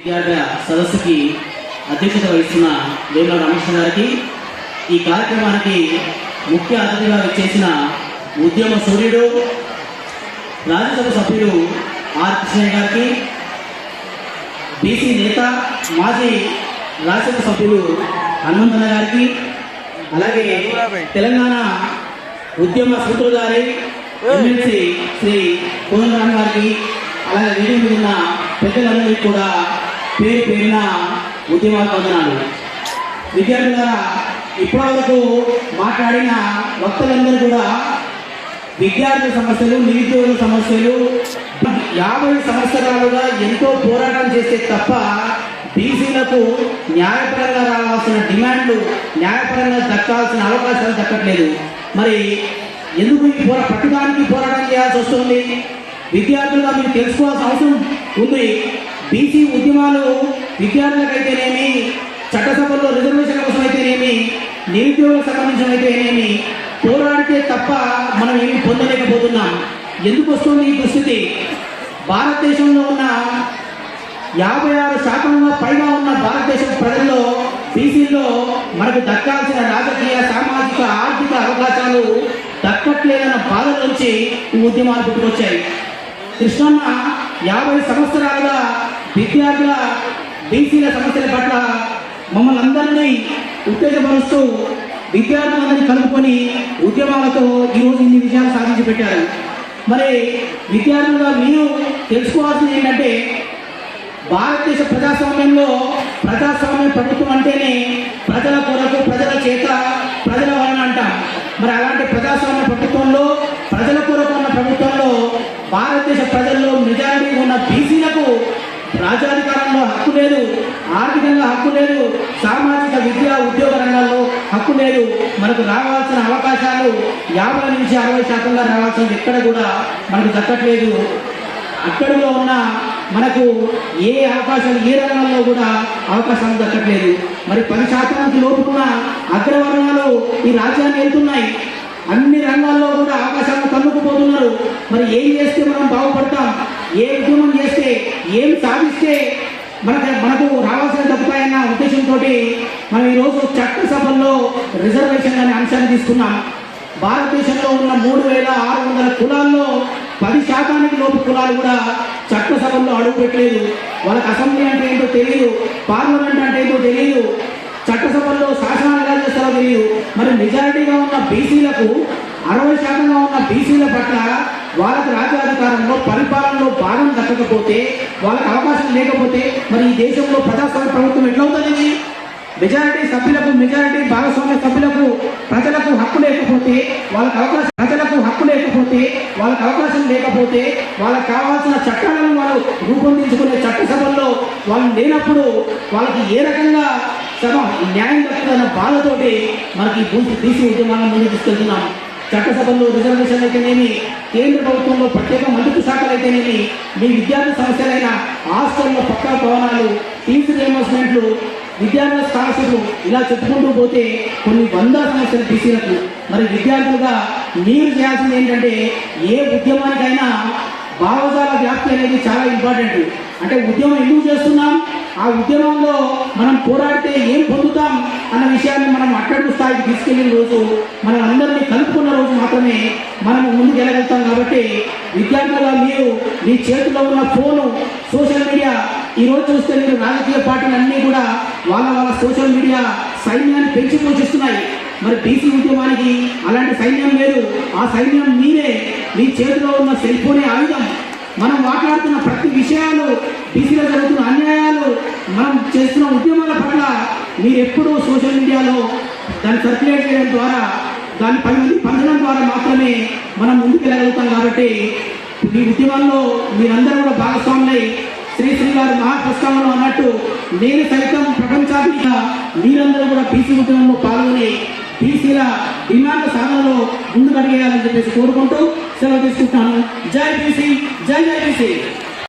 విద్యార్థుల సదస్సుకి అధ్యక్షత వహిస్తున్న వేముల రమేష్ గారికి ఈ కార్యక్రమానికి ముఖ్య అతిథిగా వచ్చేసిన ఉద్యమ సూర్యుడు రాజ్యసభ సభ్యుడు ఆర్ కృష్ణయ్య గారికి బీసీ నేత మాజీ రాజ్యసభ సభ్యులు హనుమంతన్న గారికి అలాగే తెలంగాణ ఉద్యమ సూత్రధారి ఎమ్మెల్సీ శ్రీ కోదండరామ్ గారికి అలాగే వీడియో ఉన్న పెద్దలందరికీ కూడా పేరు పేరిన ఉద్యమ వందనాలు విద్యార్థులారా ఇప్పటివరకు మాట్లాడిన వక్తలందరూ కూడా విద్యార్థుల సమస్యలు నిరుద్యోగుల సమస్యలు యాభై సంవత్సరాలుగా ఎంతో పోరాటం చేస్తే తప్ప బీసీలకు న్యాయపరంగా రావాల్సిన డిమాండ్లు న్యాయపరంగా దక్కాల్సిన అవకాశాలు దక్కట్లేదు. మరి ఎందుకు ఈ పోరా పట్టుదానికి పోరాటం చేయాల్సి వస్తుంది? విద్యార్థులుగా మీరు తెలుసుకోవాల్సిన అవసరం ఉంది. బీసీ ఉద్యమాలు విద్యార్థులకైతేనేమి చట్టసభల్లో రిజర్వేషన్ కోసం అయితేనేమి నిరుద్యోగులకు సంబంధించిన అయితేనేమి పోరాడితే తప్ప మనం ఏమి పొందలేకపోతున్నాం. ఎందుకు వస్తుంది ఈ దుస్థితి భారతదేశంలో ఉన్న యాభై ఆరు శాతంలో పైగా ఉన్న భారతదేశం ప్రజల్లో బీసీల్లో మనకు దక్కాల్సిన రాజకీయ సామాజిక ఆర్థిక అవకాశాలు దక్కట్లేదన్న బాధ నుంచి ఈ ఉద్యమాలు పుట్టుకొచ్చాయి. కృష్ణన్న యాభై సంవత్సరాలుగా విద్యార్థుల బీసీల సమస్యల పట్ల మమ్మల్ని అందరినీ ఉత్తేజపరుస్తూ విద్యార్థులందరినీ కలుపుకొని ఉద్యమాలతో ఈరోజు ఇన్ని విజయాలు సాధించి పెట్టారు మరి విద్యార్థులుగా మీరు తెలుసుకోవాల్సింది ఏంటంటే భారతదేశ ప్రజాస్వామ్యంలో ప్రజాస్వామ్య ప్రభుత్వం అంటేనే ప్రజల కొరకు ప్రజల చేత ప్రజల వలన అంటాం. మరి అలాంటి ప్రజాస్వామ్య ప్రభుత్వంలో ప్రజల కొరకు ఉన్న ప్రభుత్వంలో భారతదేశ ప్రజ మెజారిటీ ఉన్న బీసీలకు రాజ్యాధికారంలో హక్కు లేదు. ఆర్థికంగా హక్కు లేదు. సామాజిక విద్యా ఉద్యోగ రంగాల్లో హక్కు లేదు. మనకు రావాల్సిన అవకాశాలు యాభై నుంచి అరవై శాతంగా రావాల్సింది ఎక్కడ కూడా మనకు దక్కట్లేదు. అక్కడిలో ఉన్న మనకు ఏ అవకాశాలు ఏ రంగంలో కూడా అవకాశాలు దక్కట్లేదు. మరి పది శాతానికి లోపుకున్న అగ్రవర్ణాలు ఈ రాజ్యాన్ని వెళ్తున్నాయి. అన్ని రంగాల్లో కూడా అవకాశాలను తన్నుకుపోతున్నారు. మరి ఏం చేస్తే మనం బాగుపడతాం? ఏ ఉద్యమం చేస్తే? ఏం సాధిస్తే? మనకు మనకు రావాల్సిన దక్కుతాయన్న ఉద్దేశంతో మనం ఈరోజు చట్టసభల్లో రిజర్వేషన్ అనే అంశాన్ని తీసుకున్నాం. భారతదేశంలో ఉన్న మూడు వేల ఆరు వందల కులాల్లో పది శాతానికి లోపు కులాలు కూడా చట్టసభల్లో అడుగు పెట్టలేదు. వాళ్ళకి అసెంబ్లీ అంటే ఏంటో తెలియదు పార్లమెంట్ అంటే ఏంటో తెలియదు చట్టసభల్లో శాసనాలు ఎలా చేస్తారో తెలియదు మరి మెజారిటీగా ఉన్న బీసీలకు అరవై శాతంగా ఉన్న బీసీల పట్ల వాళ్ళకి రాజ్యాధికారంలో పరిపాలనలో భాగం వాళ్ళకి అవకాశం లేకపోతే మరి ఈ దేశంలో ప్రజాస్వామ్య ప్రభుత్వం ఎట్లవుతుంది మెజారిటీ సభ్యులకు మెజారిటీ భాగస్వామ్య సభ్యులకు ప్రజలకు హక్కు లేకపోతే వాళ్ళకి అవకాశం ప్రజలకు హక్కు లేకపోతే వాళ్ళకి అవకాశం లేకపోతే వాళ్ళకి కావాల్సిన చట్టాలను వాళ్ళు రూపొందించుకునే చట్టసభల్లో వాళ్ళు లేనప్పుడు వాళ్ళకి ఏ రకంగా సభ న్యాయం దక్కుతున్న బాధతోటి మనకి బూసి బీసీ ఉద్యమాలను ముందు తీసుకెళ్తున్నాం. చట్టసభల్లో రిజర్వేషన్ అయితేనేమి కేంద్ర ప్రభుత్వంలో ప్రత్యేక మంత్రి శాఖలు అయితేనేమి మీ విద్యార్థి సమస్యలైన హాస్టల్లో పక్కా భవనాలు ఫీజు రియంబర్స్మెంట్లు విద్యార్థుల స్కాలర్షిప్లు ఇలా చెప్పుకుంటూ పోతే కొన్ని వందల సమస్యలు తీసినట్లు. మరి విద్యార్థులుగా మీరు చేయాల్సింది ఏంటంటే ఏ ఉద్యమానికైనా భావజాల వ్యాప్తి అనేది చాలా ఇంపార్టెంట్. అంటే ఉద్యమం ఎందుకు చేస్తున్నాం? ఆ ఉద్యమంలో మనం పోరాడితే ఏం పొందుతాం? అన్న విషయాన్ని మనం అట్టడుగు స్థాయికి తీసుకెళ్ళిన రోజు మనం కాబట్టి విద్యార్థులుగా మీరు మీ చేతిలో ఉన్న ఫోను సోషల్ మీడియా ఈ రోజు చూస్తే మీరు రాజకీయ పార్టీలు అన్నీ కూడా వాళ్ళ వాళ్ళ సోషల్ మీడియా సైన్యాన్ని పెంచి పోషిస్తున్నాయి. మరి బీసీ ఉద్యమానికి అలాంటి సైన్యం లేదు. ఆ సైన్యం మీరే మీ చేతిలో ఉన్న సెల్ ఫోనే ఆయుధం. మనం మాట్లాడుతున్న ప్రతి విషయాలు బీసీలో జరుగుతున్న అన్యాయాలు మనం చేస్తున్న ఉద్యమాల పట్ల మీరు ఎప్పుడూ సోషల్ మీడియాలో దాన్ని సర్క్యులేట్ చేయడం ద్వారా దాన్ని పది మంది పంచడం ద్వారా మాత్రమే మనం ముందుకెళ్ళగలుగుతాం కాబట్టి మీ ఉద్యమాల్లో మీరందరూ కూడా భాగస్వాములై శ్రీ శ్రీ గారు మహాప్రస్థానంలో అన్నట్టు నేను సైతం ప్రపంచాత్మిక మీరందరూ కూడా బీసీ ఉద్యమంలో పాల్గొని బీసీల డిమాండ్ సాధనలో ముందుకు అడిగేయాలని చెప్పేసి కోరుకుంటూ సెలవు తీసుకుంటాను జై బీసీ జై జై బీసీ.